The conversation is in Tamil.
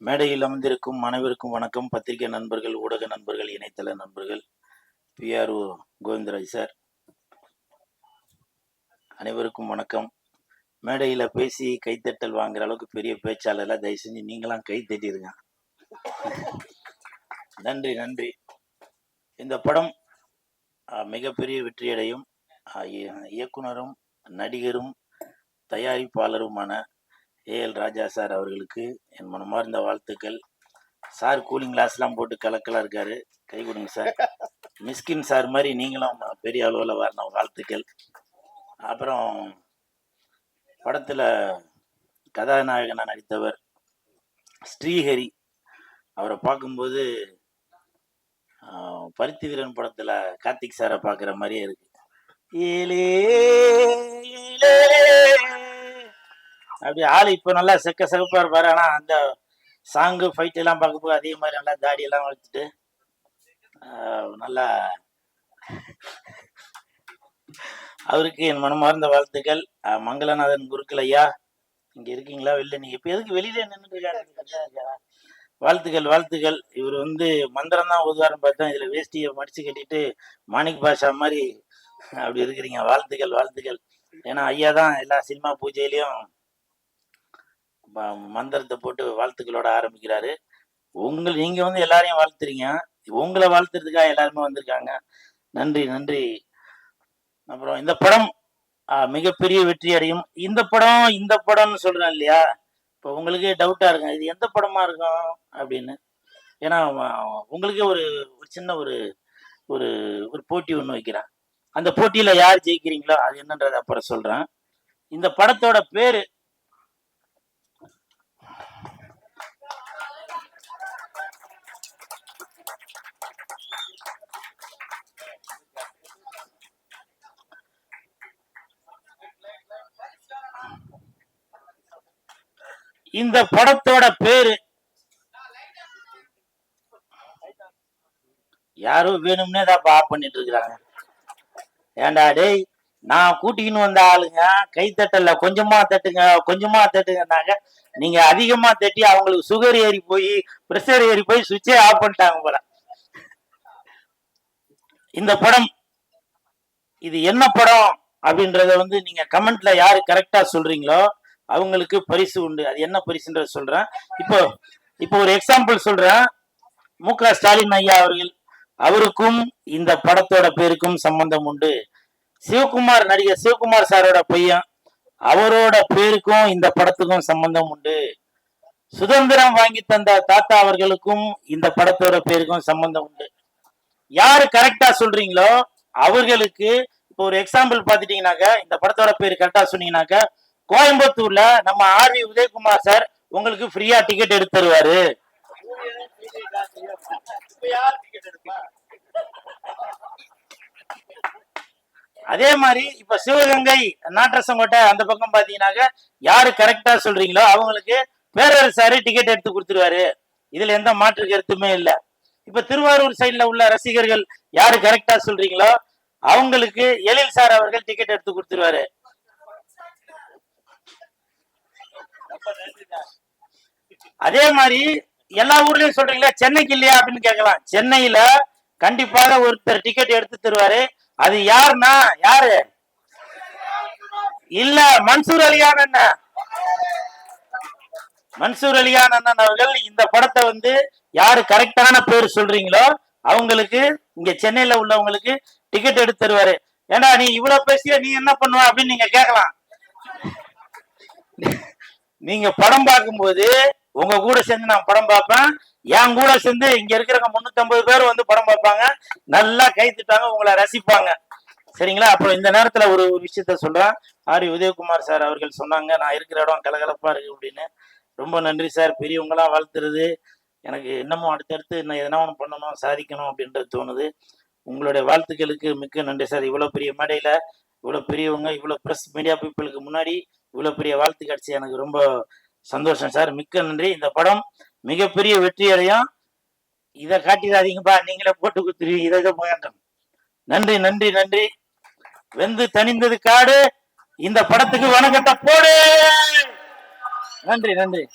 மேடையில் அமர்ந்திருக்கும் அனைவருக்கும் வணக்கம். பத்திரிகை நண்பர்கள் ஊடக நண்பர்கள் இணையதள நண்பர்கள் பிஆர்ஓ கோவிந்தராஜ் சார். அனைவருக்கும் வணக்கம். மேடையில் பேசி கைத்தட்டல் வாங்குற அளவுக்கு பெரிய பேச்சாளர்ல தயவு செஞ்சு நீங்களாம் கை தட்டிடுங்க. நன்றி நன்றி. இந்த படம் மிகப்பெரிய வெற்றியடையும். இயக்குனரும் நடிகரும் தயாரிப்பாளருமான ஏஎல் ராஜா சார் அவர்களுக்கு என் மனமார்ந்த வாழ்த்துக்கள். சார் கூலிங் கிளாஸ்லாம் போட்டு கலக்கலாக இருக்காரு. கை கொடுங்க சார். மிஸ்கின் சார் மாதிரி நீங்களும் பெரிய அளவில் வரணும் வாழ்த்துக்கள். அப்புறம் படத்தில் கதாநாயகனாக நடித்தவர் ஸ்ரீஹரி. அவரை பார்க்கும்போது பருத்தி வீரன் படத்தில் கார்த்திக் சாரை பார்க்குற மாதிரியே இருக்கு. ஏலே, ஏலே. அப்படி ஆள் இப்போ நல்லா செக்க செகப்பா இருப்பாரு. ஆனா அந்த சாங்கு ஃபைட் எல்லாம் பார்க்கும்போது அதே மாதிரி நல்லா தாடி எல்லாம் நல்லா அவருக்கு என் மனமார்ந்த வாழ்த்துக்கள். மங்களநாதன் குருக்கள் ஐயா இங்க இருக்கீங்களா? வெளில நீங்க இப்ப எதுக்கு வெளியில நின்று வாழ்த்துக்கள் வாழ்த்துக்கள். இவர் வந்து மந்திரம் தான் உதாரணம் பார்த்தா இதுல வேஷ்டியை மடிச்சு கட்டிட்டு மாணிக் பாஷா மாதிரி அப்படி இருக்கிறீங்க. வாழ்த்துக்கள் வாழ்த்துக்கள். ஏன்னா ஐயா தான் எல்லா சினிமா பூஜையிலையும் மந்திரத்தை போட்டு வாழ்த்துக்களோட ஆரம்பிக்கிறாரு. உங்கள் நீங்க வந்து எல்லாரையும் வாழ்த்துறீங்க. உங்களை வாழ்த்துறதுக்காக எல்லாருமே வந்திருக்காங்க. நன்றி நன்றி. அப்புறம் இந்த படம் மிகப்பெரிய வெற்றி அடையும். இந்த படம் இந்த படம்னு சொல்றேன் இல்லையா? இப்போ உங்களுக்கே டவுட்டா இருக்கும். இது எந்த படமா இருக்கும் அப்படின்னு. ஏன்னா உங்களுக்கே ஒரு ஒரு சின்ன ஒரு ஒரு ஒரு போட்டி ஒன்று வைக்கிறேன். அந்த போட்டியில யார் ஜெயிக்கிறீங்களோ அது என்னன்றது அப்புறம் சொல்றேன். இந்த படத்தோட பேரு இந்த படத்தோட பேரு யாரோ வேணும்னே தான் ஆஃப் பண்ணிட்டு இருக்கிறாங்க. ஏன்டா டேய் நான் கூட்டிக்கின்னு வந்த ஆளுங்க கை தட்டல கொஞ்சமா தட்டுங்க கொஞ்சமா தட்டுங்கன்னாங்க. நீங்க அதிகமா தட்டி அவங்களுக்கு சுகர் ஏறி போய் பிரஷர் ஏறி போய் சுவிட்சே ஆஃப் பண்ணிட்டாங்க போல. இந்த படம் இது என்ன படம் அப்படின்றத வந்து நீங்க கமெண்ட்ல யாரு கரெக்டா சொல்றீங்களோ அவங்களுக்கு பரிசு உண்டு. அது என்ன பரிசுன்றத சொல்றேன். இப்போ இப்போ ஒரு எக்ஸாம்பிள் சொல்றேன். மு க ஸ்டாலின் ஐயா அவர்கள் அவருக்கும் இந்த படத்தோட பேருக்கும் சம்பந்தம் உண்டு. சிவகுமார் நடிகர் சிவகுமார் சாரோட பையன் அவரோட பேருக்கும் இந்த படத்துக்கும் சம்பந்தம் உண்டு. சுதந்திரம் வாங்கி தந்த தாத்தா அவர்களுக்கும் இந்த படத்தோட பேருக்கும் சம்பந்தம் உண்டு. யாரு கரெக்டா சொல்றீங்களோ அவர்களுக்கு இப்போ ஒரு எக்ஸாம்பிள் பாத்துட்டீங்கன்னாக்க இந்த படத்தோட பேர் கரெக்டா சொன்னீங்கன்னாக்க கோயம்புத்தூர்ல நம்ம ஆர் வி உதயகுமார் சார் உங்களுக்கு ஃப்ரீயா டிக்கெட் எடுத்து தருவாரு. அதே மாதிரி இப்ப சிவகங்கை நாட்டரசங்கோட்டை அந்த பக்கம் பாத்தீங்கன்னாக்க யாரு கரெக்டா சொல்றீங்களோ அவங்களுக்கு பேரரசாரு டிக்கெட் எடுத்து கொடுத்துருவாரு. இதுல எந்த மாற்று கருத்துமே இல்ல. இப்ப திருவாரூர் சைட்ல உள்ள ரசிகர்கள் யாரு கரெக்டா சொல்றீங்களோ அவங்களுக்கு எழில் சார் அவர்கள் டிக்கெட் எடுத்து கொடுத்துருவாரு. அதே மாதிரி எல்லா ஊர்லயும் சொல்றீங்களா சென்னைக்கு இல்லையா அப்படின்னு கேட்கலாம். சென்னையில கண்டிப்பாக ஒருத்தர் டிக்கெட் எடுத்து தருவாரு. அது யாருன்னா யாரு? இல்ல மன்சூர் அலியான் அண்ணன் மன்சூர் அலியான் அண்ணன் அவர்கள் இந்த படத்தை வந்து யாரு கரெக்டான பேர் சொல்றீங்களோ அவங்களுக்கு இங்க சென்னையில உள்ளவங்களுக்கு டிக்கெட் எடுத்து தருவாரு. ஏன்னா நீ இவ்வளவு பேசிய நீ என்ன பண்ணுவ அப்படின்னு நீங்க கேட்கலாம். நீங்க படம் பார்க்கும்போது உங்க கூட சேர்ந்து நான் படம் பார்ப்பேன். என் கூட சேர்ந்து இங்க இருக்கிறவங்க முன்னூத்தி பேர் வந்து படம் பார்ப்பாங்க. நல்லா கை உங்களை ரசிப்பாங்க. சரிங்களா? அப்புறம் இந்த நேரத்துல ஒரு ஒரு விஷயத்த சொல்றேன். ஆரி உதயகுமார் சார் அவர்கள் சொன்னாங்க நான் இருக்கிற இடம் கலகலப்பா இருக்கு அப்படின்னு. ரொம்ப நன்றி சார். பெரியவங்களா வாழ்த்துறது. எனக்கு இன்னமும் அடுத்தடுத்து இன்னும் எதனா ஒன்று பண்ணணும் சாதிக்கணும் அப்படின்றது தோணுது. உங்களுடைய வாழ்த்துக்களுக்கு மிக்க நன்றி சார். இவ்வளோ பெரிய மேடையில் இவ்வளோ பெரியவங்க இவ்வளோ ப்ரெஸ் மீடியா பீப்புளுக்கு முன்னாடி இவ்வளோ பெரிய வாழ்த்து கிடைச்சி எனக்கு ரொம்ப சந்தோஷம் சார். மிக்க நன்றி. இந்த படம் மிகப்பெரிய வெற்றி அடையும். இதை காட்டிடாதீங்கப்பா. நீங்களே போட்டு கொடுத்துருவீங்க. இதை இதை நன்றி நன்றி நன்றி. வெந்து தணிந்தது காடு. இந்த படத்துக்கு வணக்கத்தை போடு. நன்றி நன்றி.